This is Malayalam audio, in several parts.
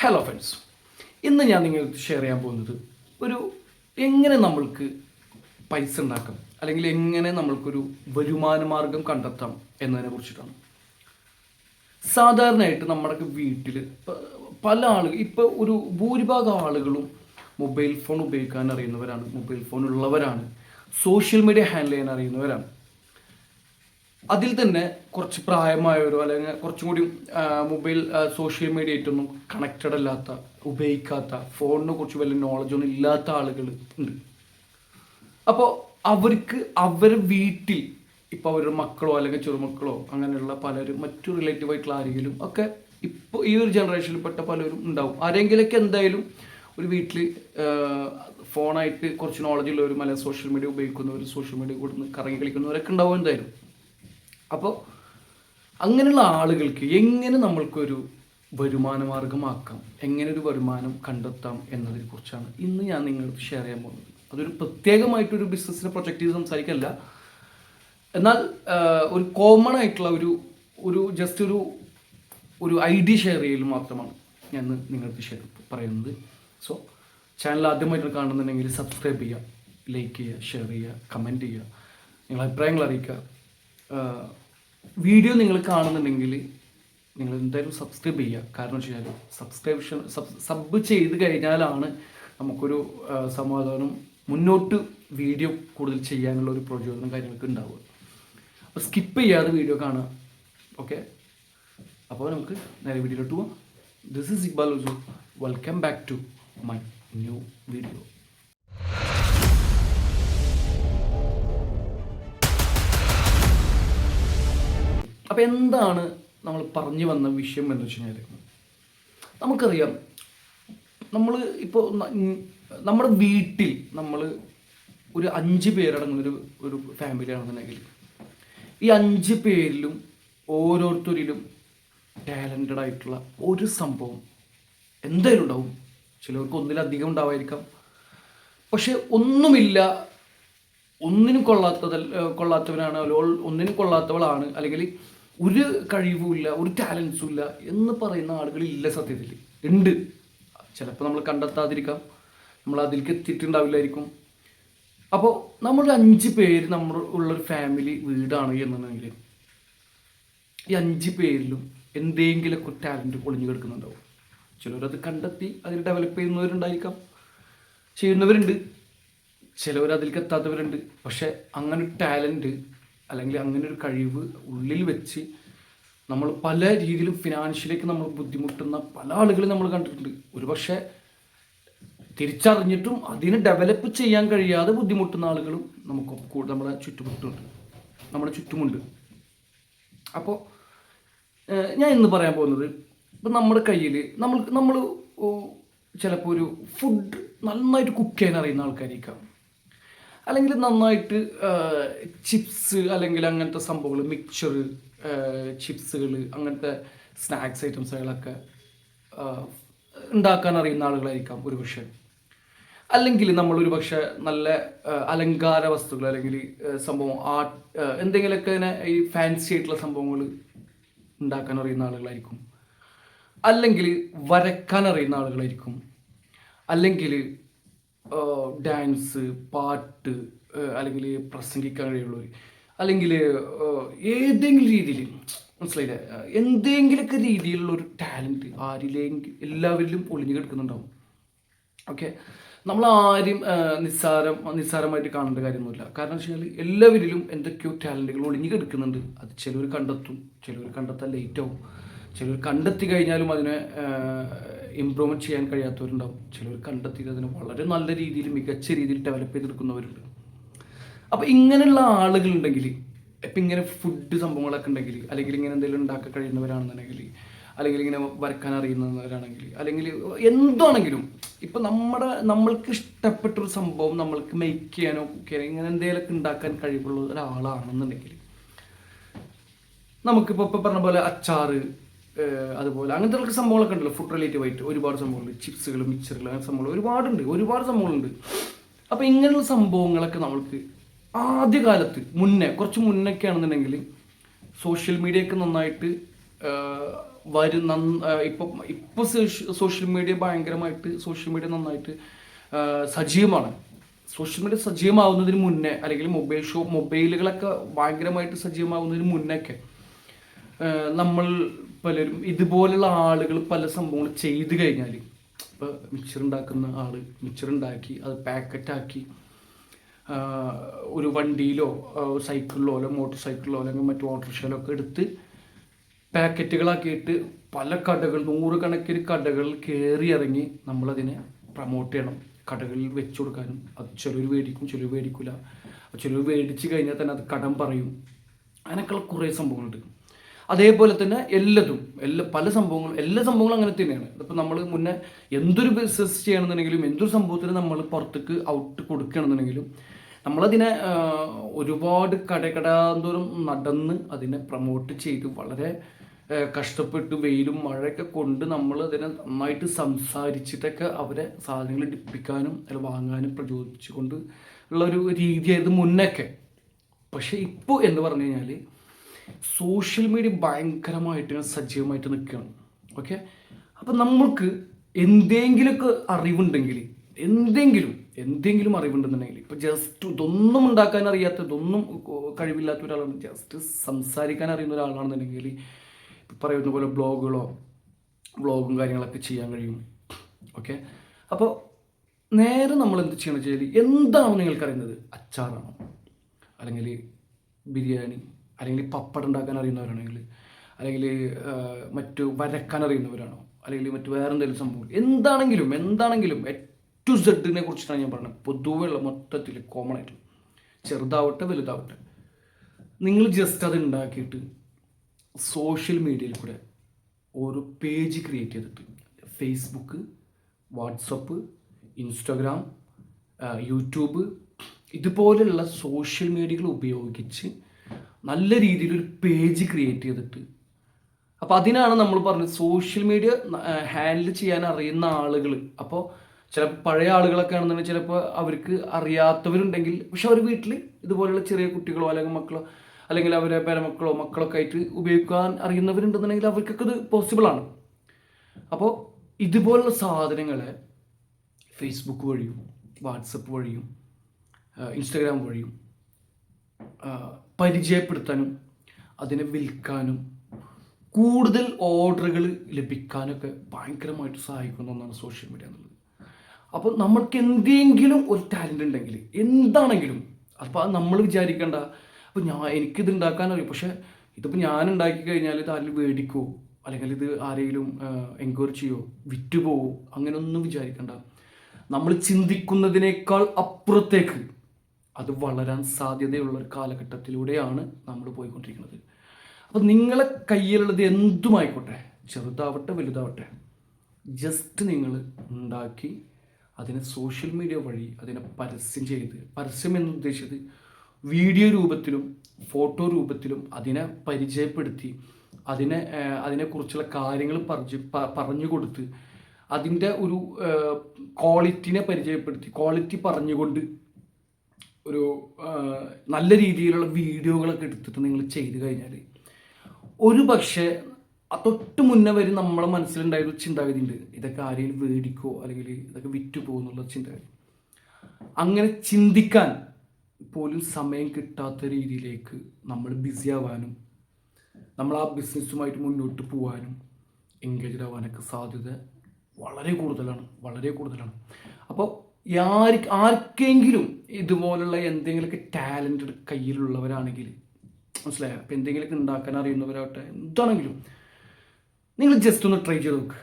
ഹലോ ഫ്രണ്ട്സ് ഇന്ന് ഞാൻ നിങ്ങൾക്ക് ഷെയർ ചെയ്യാൻ പോകുന്നത് ഒരു എങ്ങനെ നമ്മൾക്ക് പൈസ ഉണ്ടാക്കാം അല്ലെങ്കിൽ എങ്ങനെ നമ്മൾക്കൊരു വരുമാന മാർഗം കണ്ടെത്താം എന്നതിനെ കുറിച്ചിട്ടാണ്. സാധാരണയായിട്ട് നമ്മുടെ വീട്ടിൽ പല ആളുകൾ ഇപ്പോൾ ഒരു ഭൂരിഭാഗം ആളുകളും മൊബൈൽ ഫോൺ ഉപയോഗിക്കാൻ അറിയുന്നവരാണ് മൊബൈൽ ഫോൺ ഉള്ളവരാണ് സോഷ്യൽ മീഡിയ ഹാൻഡിൽ ചെയ്യാൻ അറിയുന്നവരാണ്. അതിൽ തന്നെ കുറച്ച് പ്രായമായവരോ അല്ലെങ്കിൽ കുറച്ചും കൂടി മൊബൈൽ സോഷ്യൽ മീഡിയ ആയിട്ടൊന്നും കണക്റ്റഡ് അല്ലാത്ത ഉപയോഗിക്കാത്ത ഫോണിനെ കുറിച്ച് വലിയ നോളജ് ഒന്നും ഇല്ലാത്ത ആളുകൾ ഉണ്ട്. അപ്പോൾ അവർക്ക് അവരുടെ വീട്ടിൽ ഇപ്പോൾ അവരുടെ മക്കളോ അല്ലെങ്കിൽ ചെറുമക്കളോ അങ്ങനെയുള്ള പലരും മറ്റു റിലേറ്റീവ് ആയിട്ടുള്ള ആരെങ്കിലും ഒക്കെ ഇപ്പോൾ ഈ ഒരു ജനറേഷനിൽപ്പെട്ട പലരും ഉണ്ടാവും. ആരെങ്കിലൊക്കെ എന്തായാലും ഒരു വീട്ടിൽ ഫോണായിട്ട് കുറച്ച് നോളജ് ഉള്ളവരും അല്ലെങ്കിൽ സോഷ്യൽ മീഡിയ ഉപയോഗിക്കുന്നവർ സോഷ്യൽ മീഡിയ കൂടുന്ന കറങ്ങി കളിക്കുന്നവരൊക്കെ ഉണ്ടാവും എന്തായാലും. അപ്പോൾ അങ്ങനെയുള്ള ആളുകൾക്ക് എങ്ങനെ നമ്മൾക്കൊരു വരുമാന മാർഗമാക്കാം എങ്ങനെ ഒരു വരുമാനം കണ്ടെത്താം എന്നതിനെ കുറിച്ചാണ് ഇന്ന് ഞാൻ നിങ്ങൾക്ക് ഷെയർ ചെയ്യാൻ പോകുന്നത്. അതൊരു പ്രത്യേകമായിട്ടൊരു ബിസിനസ്സിനെ പ്രൊജക്റ്റ് ചെയ്ത് സംസാരിക്കല്ല. എന്നാൽ ഒരു കോമൺ ആയിട്ടുള്ള ഒരു ഒരു ജസ്റ്റ് ഒരു ഒരു ഐഡിയ ഷെയർ ചെയ്യൽ മാത്രമാണ് ഞാൻ നിങ്ങൾക്ക് ഷെയർ പറയുന്നത്. സോ ചാനൽ ആദ്യമായിട്ട് കാണുന്നുണ്ടെങ്കിൽ സബ്സ്ക്രൈബ് ചെയ്യുക ലൈക്ക് ചെയ്യുക ഷെയർ ചെയ്യുക കമന്റ് ചെയ്യുക നിങ്ങളുടെ അഭിപ്രായങ്ങൾ അറിയിക്കുക. വീഡിയോ നിങ്ങൾ കാണുന്നുണ്ടെങ്കിൽ നിങ്ങൾ എന്തായാലും സബ്സ്ക്രൈബ് ചെയ്യുക. കാരണം വെച്ച് കഴിഞ്ഞാൽ സബ്സ്ക്രിപ്ഷൻ സബ് ചെയ്ത് കഴിഞ്ഞാലാണ് നമുക്കൊരു സമാധാനം മുന്നോട്ട് വീഡിയോ കൂടുതൽ ചെയ്യാനുള്ള ഒരു പ്രചോദനം കാര്യങ്ങളൊക്കെ ഉണ്ടാവുക. അപ്പോൾ സ്കിപ്പ് ചെയ്യാതെ വീഡിയോ കാണുക. ഓക്കെ അപ്പോൾ നമുക്ക് നേരെ വീഡിയോയിലോട്ട് പോവാം. This is Iqbal welcome back to my new video അപ്പം എന്താണ് നമ്മൾ പറഞ്ഞു വന്ന വിഷയം എന്ന് വെച്ച് കഴിഞ്ഞാൽ നമുക്കറിയാം. നമ്മൾ ഇപ്പോൾ നമ്മുടെ വീട്ടിൽ നമ്മൾ ഒരു അഞ്ച് പേരടങ്ങുന്ന ഒരു ഒരു ഫാമിലി ആണെന്നുണ്ടെങ്കിൽ ഈ അഞ്ച് പേരിലും ഓരോരുത്തരിലും ടാലന്റഡ് ആയിട്ടുള്ള ഒരു സംഭവം എന്തായാലും ഉണ്ടാവും. ചിലർക്ക് ഒന്നിലധികം ഉണ്ടാവായിരിക്കാം. പക്ഷെ ഒന്നുമില്ല. ഒന്നിനും കൊള്ളാത്തതല്ല കൊള്ളാത്തവനാണ് ഒന്നിനും കൊള്ളാത്തവളാണ്. അല്ലെങ്കിൽ ഒരു കഴിവുമില്ല ഒരു ടാലൻസും ഇല്ല എന്ന് പറയുന്ന ആളുകളില്ല സത്യത്തിൽ. ഉണ്ട്. ചിലപ്പോൾ നമ്മൾ കണ്ടെത്താതിരിക്കാം. നമ്മൾ അതിലേക്ക് എത്തിയിട്ടുണ്ടാവില്ലായിരിക്കും. അപ്പോൾ നമ്മളൊരു അഞ്ച് പേര് നമ്മൾ ഉള്ളൊരു ഫാമിലി വീടാണ് എന്നുണ്ടെങ്കിൽ ഈ അഞ്ച് പേരിലും എന്തെങ്കിലുമൊക്കെ ടാലന്റ് ഒളിഞ്ഞു കിടക്കുന്നുണ്ടാവും. ചിലരത് കണ്ടെത്തി അതിൽ ഡെവലപ്പ് ചെയ്യുന്നവരുണ്ടായിരിക്കാം. ചെയ്യുന്നവരുണ്ട്. ചിലവർ അതിലേക്ക് എത്താത്തവരുണ്ട്. പക്ഷേ അങ്ങനെ ടാലന്റ് അല്ലെങ്കിൽ അങ്ങനെ ഒരു കഴിവ് ഉള്ളിൽ വെച്ച് നമ്മൾ പല രീതിയിലും ഫിനാൻഷ്യലേക്ക് നമ്മൾ ബുദ്ധിമുട്ടുന്ന പല ആളുകളും നമ്മൾ കണ്ടിട്ടുണ്ട്. ഒരുപക്ഷെ തിരിച്ചറിഞ്ഞിട്ടും അതിന് ഡെവലപ്പ് ചെയ്യാൻ കഴിയാതെ ബുദ്ധിമുട്ടുന്ന ആളുകളും നമുക്ക് കൂടുതൽ നമ്മുടെ ചുറ്റുമുട്ടുണ്ട്. നമ്മുടെ ചുറ്റുമുണ്ട്. അപ്പോൾ ഞാൻ ഇന്ന് പറയാൻ പോകുന്നത് ഇപ്പം നമ്മുടെ കയ്യിൽ നമ്മൾ നമ്മൾ ചിലപ്പോൾ ഒരു ഫുഡ് നന്നായിട്ട് കുക്ക് ചെയ്യാൻ അറിയുന്ന ആൾക്കാരിക്കാം അല്ലെങ്കിൽ നന്നായിട്ട് ചിപ്സ് അല്ലെങ്കിൽ അങ്ങനത്തെ സംഭവങ്ങൾ മിക്സർ ചിപ്സുകൾ അങ്ങനത്തെ സ്നാക്സ് ഐറ്റംസുകളൊക്കെ ഉണ്ടാക്കാൻ അറിയുന്ന ആളുകളായിരിക്കാം ഒരു പക്ഷേ അല്ലെങ്കിൽ നമ്മളൊരു പക്ഷേ നല്ല അലങ്കാര വസ്തുക്കൾ അല്ലെങ്കിൽ സംഭവം ആർട്ട് എന്തെങ്കിലുമൊക്കെ ഇങ്ങനെ ഈ ഫാൻസി ആയിട്ടുള്ള സംഭവങ്ങൾ ഉണ്ടാക്കാൻ അറിയുന്ന ആളുകളായിരിക്കും. അല്ലെങ്കിൽ വരക്കാൻ അറിയുന്ന ആളുകളായിരിക്കും. അല്ലെങ്കിൽ ഡാൻസ് പാട്ട് അല്ലെങ്കിൽ പ്രസംഗിക്കാൻ കഴിയുള്ളൂ അല്ലെങ്കിൽ ഏതെങ്കിലും രീതിയിൽ മനസ്സിലായില്ലേ? എന്തെങ്കിലുമൊക്കെ രീതിയിലുള്ള ഒരു ടാലന്റ് ആരിലെങ്കിൽ എല്ലാവരിലും ഒളിഞ്ഞു കിടക്കുന്നുണ്ടാവും. ഓക്കെ? നമ്മൾ ആരും നിസ്സാരം നിസ്സാരമായിട്ട് കാണേണ്ട കാര്യമൊന്നുമില്ല. കാരണം വെച്ച് കഴിഞ്ഞാൽ എല്ലാവരിലും എന്തൊക്കെയോ ടാലന്റുകൾ ഒളിഞ്ഞു കിടക്കുന്നുണ്ട്. അത് ചിലവർ കണ്ടെത്തും ചിലവർ കണ്ടെത്താൻ ലേറ്റ് ആവും. ചിലർ കണ്ടെത്തി കഴിഞ്ഞാലും അതിനെ ഇമ്പ്രൂവ്മെന്റ് ചെയ്യാൻ കഴിയാത്തവരുണ്ടാവും. ചിലർ കണ്ടെത്തി അതിനെ വളരെ നല്ല രീതിയിൽ മികച്ച രീതിയിൽ ഡെവലപ്പ് ചെയ്തെടുക്കുന്നവരുണ്ട്. അപ്പോൾ ഇങ്ങനെയുള്ള ആളുകളുണ്ടെങ്കിൽ ഇപ്പം ഇങ്ങനെ ഫുഡ് സംഭവങ്ങളൊക്കെ ഉണ്ടെങ്കിൽ അല്ലെങ്കിൽ ഇങ്ങനെ എന്തെങ്കിലും ഉണ്ടാക്കാൻ കഴിയുന്നവരാണെന്നുണ്ടെങ്കിൽ അല്ലെങ്കിൽ ഇങ്ങനെ വരക്കാൻ അറിയുന്നവരാണെങ്കിൽ അല്ലെങ്കിൽ എന്താണെങ്കിലും ഇപ്പം നമ്മുടെ നമ്മൾക്ക് ഇഷ്ടപ്പെട്ടൊരു സംഭവം നമ്മൾക്ക് മേക്ക് ചെയ്യാനോ ഇങ്ങനെ എന്തെങ്കിലുമൊക്കെ ഉണ്ടാക്കാൻ കഴിവുള്ള ഒരാളാണെന്നുണ്ടെങ്കിൽ നമുക്കിപ്പോൾ ഇപ്പം പറഞ്ഞ പോലെ അച്ചാറ് അതുപോലെ അങ്ങനത്തെ സംഭവങ്ങളൊക്കെ ഉണ്ടല്ലോ. ഫുഡ് റിലേറ്റീവ് ആയിട്ട് ഒരുപാട് സംഭവങ്ങളുണ്ട്. ചിപ്സുകൾ മിക്സറുകൾ അങ്ങനത്തെ സംഭവങ്ങൾ ഒരുപാടുണ്ട്. ഒരുപാട് സംഭവങ്ങളുണ്ട്. അപ്പോൾ ഇങ്ങനെയുള്ള സംഭവങ്ങളൊക്കെ നമ്മൾക്ക് ആദ്യകാലത്ത് മുന്നേ കുറച്ച് മുന്നൊക്കെ ആണെന്നുണ്ടെങ്കിൽ സോഷ്യൽ മീഡിയ ഒക്കെ നന്നായിട്ട് വരും നന്ന ഇപ്പം ഇപ്പോൾ സോഷ്യൽ മീഡിയ ഭയങ്കരമായിട്ട് സോഷ്യൽ മീഡിയ നന്നായിട്ട് സജീവമാണ്. സോഷ്യൽ മീഡിയ സജീവമാവുന്നതിന് മുന്നേ അല്ലെങ്കിൽ മൊബൈൽ ഷോ മൊബൈലുകളൊക്കെ ഭയങ്കരമായിട്ട് സജീവമാവുന്നതിന് മുന്നേ ഒക്കെ നമ്മൾ പലരും ഇതുപോലുള്ള ആളുകൾ പല സംഭവങ്ങൾ ചെയ്തു കഴിഞ്ഞാൽ ഇപ്പോൾ മിക്സർ ഉണ്ടാക്കുന്ന ആൾ മിക്സർ ഉണ്ടാക്കി അത് പാക്കറ്റാക്കി ഒരു വണ്ടിയിലോ സൈക്കിളിലോ അല്ലെങ്കിൽ മോട്ടോർ സൈക്കിളിലോ അല്ലെങ്കിൽ മറ്റു ഓട്ടോറിക്ഷയിലോ ഒക്കെ എടുത്ത് പാക്കറ്റുകളാക്കിയിട്ട് പല കടകൾ നൂറുകണക്കിന് കടകൾ കയറി ഇറങ്ങി നമ്മളതിനെ പ്രൊമോട്ട് ചെയ്യണം. കടകളിൽ വെച്ചു കൊടുക്കാനും അത് ചിലർ മേടിക്കും ചിലർ മേടിക്കില്ല ചിലർ മേടിച്ച് കഴിഞ്ഞാൽ തന്നെ അത് കടം പറയും. അങ്ങനെയൊക്കെയുള്ള കുറേ സംഭവങ്ങളുണ്ട്. അതേപോലെ തന്നെ എല്ലാതും എല്ലാ പല സംഭവങ്ങളും എല്ലാ സംഭവങ്ങളും അങ്ങനെ തന്നെയാണ്. ഇപ്പം നമ്മൾ മുന്നേ എന്തൊരു ബിസിനസ് ചെയ്യണമെന്നുണ്ടെങ്കിലും എന്തൊരു സംഭവത്തിന് നമ്മൾ പുറത്തേക്ക് ഔട്ട് കൊടുക്കുകയാണെന്നുണ്ടെങ്കിലും നമ്മളതിനെ ഒരുപാട് കടകടാന്തോറും നടന്ന് അതിനെ പ്രൊമോട്ട് ചെയ്ത് വളരെ കഷ്ടപ്പെട്ട് വെയിലും മഴയൊക്കെ കൊണ്ട് നമ്മൾ അതിനെ നന്നായിട്ട് സംസാരിച്ചിട്ടൊക്കെ അവരെ സാധനങ്ങൾ എടുപ്പിക്കാനും അല്ല വാങ്ങാനും പ്രചോദിച്ചുകൊണ്ട് ഉള്ള ഒരു രീതിയായിരുന്നു മുന്നൊക്കെ. പക്ഷേ ഇപ്പോൾ എന്ന് പറഞ്ഞു കഴിഞ്ഞാൽ സോഷ്യൽ മീഡിയ ഭയങ്കരമായിട്ട് സജീവമായിട്ട് നിൽക്കുകയാണ്. ഓക്കെ അപ്പം നമ്മൾക്ക് എന്തെങ്കിലുമൊക്കെ അറിവുണ്ടെങ്കിൽ എന്തെങ്കിലും എന്തെങ്കിലും അറിവുണ്ടെന്നുണ്ടെങ്കിൽ ഇപ്പം ജസ്റ്റ് ഇതൊന്നും ഉണ്ടാക്കാൻ അറിയാത്ത ഇതൊന്നും കഴിവില്ലാത്ത ഒരാളാണ് ജസ്റ്റ് സംസാരിക്കാൻ അറിയുന്ന ഒരാളാണെന്നുണ്ടെങ്കിൽ ഇപ്പം പറയുന്ന പോലെ ബ്ലോഗുകളോ വ്ളോഗും കാര്യങ്ങളൊക്കെ ചെയ്യാൻ കഴിയും. ഓക്കെ അപ്പോൾ നേരെ നമ്മൾ എന്ത് ചെയ്യണം വെച്ചാൽ എന്താണോ നിങ്ങൾക്കറിയുന്നത്? അച്ചാറാണോ? അല്ലെങ്കിൽ ബിരിയാണി? അല്ലെങ്കിൽ പപ്പട ഉണ്ടാക്കാൻ അറിയുന്നവരാണെങ്കിൽ അല്ലെങ്കിൽ മറ്റു വരക്കാൻ അറിയുന്നവരാണോ? അല്ലെങ്കിൽ മറ്റു വേറെ എന്തെങ്കിലും സംഭവം. എന്താണെങ്കിലും എന്താണെങ്കിലും ടു സെഡിനെ കുറിച്ചിട്ടാണ് ഞാൻ പറഞ്ഞത്. പൊതുവെ ഉള്ള മൊത്തത്തിൽ കോമൺ ആയിട്ട്. ചെറുതാവട്ടെ വലുതാവട്ടെ. നിങ്ങൾ ജസ്റ്റ് അത് ഉണ്ടാക്കിയിട്ട് സോഷ്യൽ മീഡിയയിൽ കൂടെ ഒരു പേജ് ക്രിയേറ്റ് ചെയ്തിട്ട് ഫേസ്ബുക്ക് വാട്സപ്പ് ഇൻസ്റ്റാഗ്രാം യൂട്യൂബ് ഇതുപോലെയുള്ള സോഷ്യൽ മീഡിയകൾ ഉപയോഗിച്ച് നല്ല രീതിയിൽ ഒരു പേജ് ക്രിയേറ്റ് ചെയ്തിട്ട്. അപ്പോൾ അതിനാണ് നമ്മൾ പറഞ്ഞത് സോഷ്യൽ മീഡിയ ഹാൻഡിൽ ചെയ്യാൻ അറിയുന്ന ആളുകൾ അപ്പോൾ ചില പഴയ ആളുകളൊക്കെ ആണെന്നുണ്ടെങ്കിൽ ചിലപ്പോൾ അവർക്ക് അറിയാത്തവരുണ്ടെങ്കിൽ പക്ഷെ അവർ വീട്ടിൽ ഇതുപോലെയുള്ള ചെറിയ കുട്ടികളോ അല്ലെങ്കിൽ മക്കളോ അല്ലെങ്കിൽ അവരെ പേരമക്കളോ മക്കളൊക്കെ ആയിട്ട് ഉപയോഗിക്കാൻ അറിയുന്നവരുണ്ടെന്നുണ്ടെങ്കിൽ അവർക്കൊക്കെ ഇത് പോസിബിളാണ് അപ്പോൾ ഇതുപോലുള്ള സാധനങ്ങളെ ഫേസ്ബുക്ക് വഴിയും വാട്സപ്പ് വഴിയും ഇൻസ്റ്റഗ്രാം വഴിയും പരിചയപ്പെടുത്താനും അതിനെ വിൽക്കാനും കൂടുതൽ ഓർഡറുകൾ ലഭിക്കാനൊക്കെ ഭയങ്കരമായിട്ട് സഹായിക്കുന്ന ഒന്നാണ് സോഷ്യൽ മീഡിയ എന്നുള്ളത്. അപ്പോൾ നമ്മൾക്ക് എന്തെങ്കിലും ഒരു ടാലന്റ് ഉണ്ടെങ്കിൽ എന്താണെങ്കിലും അപ്പോൾ നമ്മൾ വിചാരിക്കേണ്ട അപ്പോൾ ഞാൻ എനിക്കിത് ഉണ്ടാക്കാൻ അറിയും. പക്ഷേ ഇതിപ്പോൾ ഞാൻ ഉണ്ടാക്കി കഴിഞ്ഞാൽ ഇത് ആരും മേടിക്കുമോ അല്ലെങ്കിൽ ഇത് ആരെങ്കിലും എൻക്വയറി ചെയ്യുമോ വിറ്റ് പോവോ അങ്ങനെയൊന്നും വിചാരിക്കേണ്ട. നമ്മൾ ചിന്തിക്കുന്നതിനേക്കാൾ അപ്പുറത്തേക്ക് അത് വളരാൻ സാധ്യതയുള്ള ഒരു കാലഘട്ടത്തിലൂടെയാണ് നമ്മൾ പോയിക്കൊണ്ടിരിക്കുന്നത്. അപ്പോൾ നിങ്ങളെ കയ്യിലുള്ളത് എന്തുമായിക്കോട്ടെ? ചെറുതാവട്ടെ വലുതാവട്ടെ. ജസ്റ്റ് നിങ്ങൾ ഉണ്ടാക്കി അതിനെ സോഷ്യൽ മീഡിയ വഴി അതിനെ പരസ്യം ചെയ്ത് പരസ്യം എന്ന് ഉദ്ദേശിച്ചത് വീഡിയോ രൂപത്തിലും ഫോട്ടോ രൂപത്തിലും അതിനെ പരിചയപ്പെടുത്തി അതിനെ അതിനെക്കുറിച്ചുള്ള കാര്യങ്ങൾ പറഞ്ഞു പറഞ്ഞു കൊടുത്ത് അതിന്റെ ഒരു ക്വാളിറ്റിനെ പരിചയപ്പെടുത്തി ക്വാളിറ്റി പറഞ്ഞുകൊണ്ട് ഒരു നല്ല രീതിയിലുള്ള വീഡിയോകളൊക്കെ എടുത്തിട്ട് നിങ്ങൾ ചെയ്തു കഴിഞ്ഞാൽ ഒരു പക്ഷേ തൊട്ട് മുന്നേ വരെ നമ്മളെ മനസ്സിലുണ്ടായ ഒരു ചിന്താഗതി ഉണ്ട്. ഇതൊക്കെ ആരെങ്കിലും മേടിക്കോ അല്ലെങ്കിൽ ഇതൊക്കെ വിറ്റു പോകുന്നുള്ള ചിന്താഗതി. അങ്ങനെ ചിന്തിക്കാൻ പോലും സമയം കിട്ടാത്ത രീതിയിലേക്ക് നമ്മൾ ബിസി ആവാനും നമ്മൾ ആ ബിസിനസ്സുമായിട്ട് മുന്നോട്ട് പോകാനും എൻഗേജ്ഡ് ആവാനൊക്കെ സാധ്യത വളരെ കൂടുതലാണ്. വളരെ കൂടുതലാണ്. അപ്പോൾ ആര് ആർക്കെങ്കിലും ഇതുപോലുള്ള എന്തെങ്കിലുമൊക്കെ ടാലന്റഡ് കയ്യിലുള്ളവരാണെങ്കിൽ മനസ്സിലായോ? അപ്പം എന്തെങ്കിലുമൊക്കെ ഉണ്ടാക്കാൻ അറിയുന്നവരാവട്ടെ എന്താണെങ്കിലും നിങ്ങൾ ജസ്റ്റ് ഒന്ന് ട്രൈ ചെയ്ത് നോക്ക്.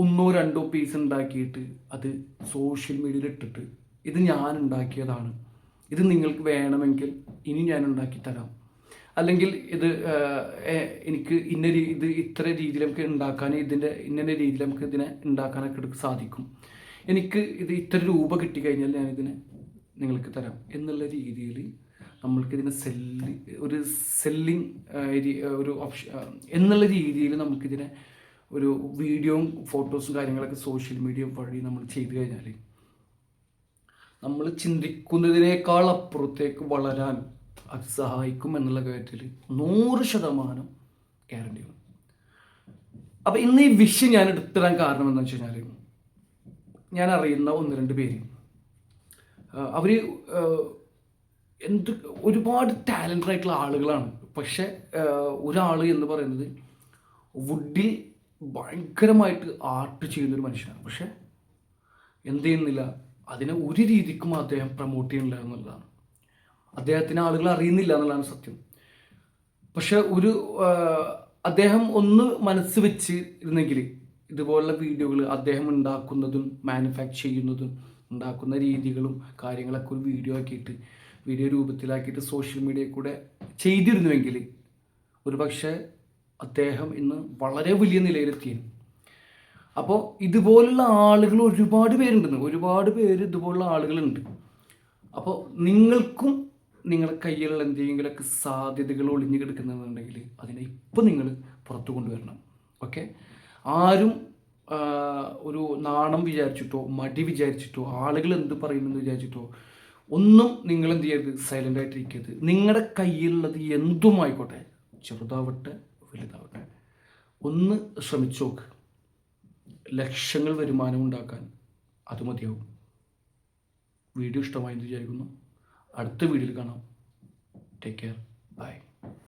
ഒന്നോ രണ്ടോ പീസ് ഉണ്ടാക്കിയിട്ട് അത് സോഷ്യൽ മീഡിയയിൽ ഇട്ടിട്ട് ഇത് ഞാൻ ഉണ്ടാക്കിയതാണ്. ഇത് നിങ്ങൾക്ക് വേണമെങ്കിൽ ഇനി ഞാൻ ഉണ്ടാക്കി തരാം. അല്ലെങ്കിൽ ഇത് എനിക്ക് ഇന്ന ഇത് ഇത്ര രീതിയിൽ നമുക്ക് ഉണ്ടാക്കാൻ ഇതിന്റെ ഇന്ന രീതിയിൽ നമുക്ക് ഇതിനെ ഉണ്ടാക്കാനൊക്കെ സാധിക്കും. എനിക്ക് ഇത് ഇത്ര രൂപ കിട്ടിക്കഴിഞ്ഞാൽ ഞാനിതിന് നിങ്ങൾക്ക് തരാം എന്നുള്ള രീതിയിൽ നമ്മൾക്ക് ഇതിനെ സെല്ല് ഒരു സെല്ലിങ് ഒരു ഓപ്ഷൻ എന്നുള്ള രീതിയിൽ നമുക്കിതിനെ ഒരു വീഡിയോയും ഫോട്ടോസും കാര്യങ്ങളൊക്കെ സോഷ്യൽ മീഡിയ വഴി നമ്മൾ ചെയ്തു കഴിഞ്ഞാൽ നമ്മൾ ചിന്തിക്കുന്നതിനേക്കാൾ അപ്പുറത്തേക്ക് വളരാൻ അത് സഹായിക്കും എന്നുള്ള കാര്യത്തിൽ നൂറ് ശതമാനം ഗ്യാരണ്ടി ഉണ്ട്. അപ്പോൾ ഇന്ന് ഈ വിഷ് ഞാൻ എടുത്തിടാൻ കാരണം എന്താണെന്ന് വെച്ച് കഴിഞ്ഞാൽ ഞാൻ അറിയുന്ന ഒന്ന് രണ്ട് പേര്. അവർ എന്ത് ഒരുപാട് ടാലന്റഡ് ആയിട്ടുള്ള ആളുകളാണ്. പക്ഷെ ഒരാൾ എന്ന് പറയുന്നത് വുഡിൽ ഭയങ്കരമായിട്ട് ആർട്ട് ചെയ്യുന്നൊരു മനുഷ്യനാണ്. പക്ഷെ എന്ത് ചെയ്യുന്നില്ല. അതിനെ ഒരു രീതിക്കും അദ്ദേഹം പ്രൊമോട്ട് ചെയ്യുന്നില്ല എന്നുള്ളതാണ്. അദ്ദേഹത്തിന് ആളുകൾ അറിയുന്നില്ല എന്നുള്ളതാണ് സത്യം. പക്ഷെ ഒരു അദ്ദേഹം ഒന്ന് മനസ്സ് വെച്ച് ഇരുന്നെങ്കിൽ ഇതുപോലുള്ള വീഡിയോകൾ അദ്ദേഹം ഉണ്ടാക്കുന്നതും മാനുഫാക്ചർ ചെയ്യുന്നതും ഉണ്ടാക്കുന്ന രീതികളും കാര്യങ്ങളൊക്കെ ഒരു വീഡിയോ ആക്കിയിട്ട് വീഡിയോ രൂപത്തിലാക്കിയിട്ട് സോഷ്യൽ മീഡിയയിൽ കൂടെ ചെയ്തിരുന്നുവെങ്കിൽ ഒരു പക്ഷേ അദ്ദേഹം ഇന്ന് വളരെ വലിയ നിലയിലെത്തിയിരുന്നു അപ്പോൾ ഇതുപോലുള്ള ആളുകൾ ഒരുപാട് പേരുണ്ടെന്ന് ഒരുപാട് പേര് ഇതുപോലുള്ള ആളുകളുണ്ട്. അപ്പോൾ നിങ്ങൾക്കും നിങ്ങളുടെ കയ്യിലുള്ള എന്തെങ്കിലുമൊക്കെ സാധ്യതകൾ ഒളിഞ്ഞു കിടക്കുന്നുണ്ടെങ്കിൽ അതിനെ ഇപ്പം നിങ്ങൾ പുറത്തു കൊണ്ടുവരണം. ഓക്കെ ആരും ഒരു നാണം വിചാരിച്ചിട്ടോ മടി വിചാരിച്ചിട്ടോ ആളുകൾ എന്ത് പറയുമെന്ന് വിചാരിച്ചിട്ടോ ഒന്നും നിങ്ങൾ എന്ത് ചെയ്യരുത് സൈലന്റ് ആയിട്ടിരിക്കരുത്. നിങ്ങളുടെ കയ്യിലുള്ളത് എന്തുമായിക്കോട്ടെ ചെറുതാവട്ടെ വലുതാവട്ടെ. ഒന്ന് ശ്രമിച്ചു നോക്ക്. ലക്ഷങ്ങൾ വരുമാനം ഉണ്ടാക്കാൻ അത് മതിയാവും. വീഡിയോ ഇഷ്ടമായി എന്ന് വിചാരിക്കുന്നു. അടുത്ത വീഡിയോയിൽ കാണാം. Take care bye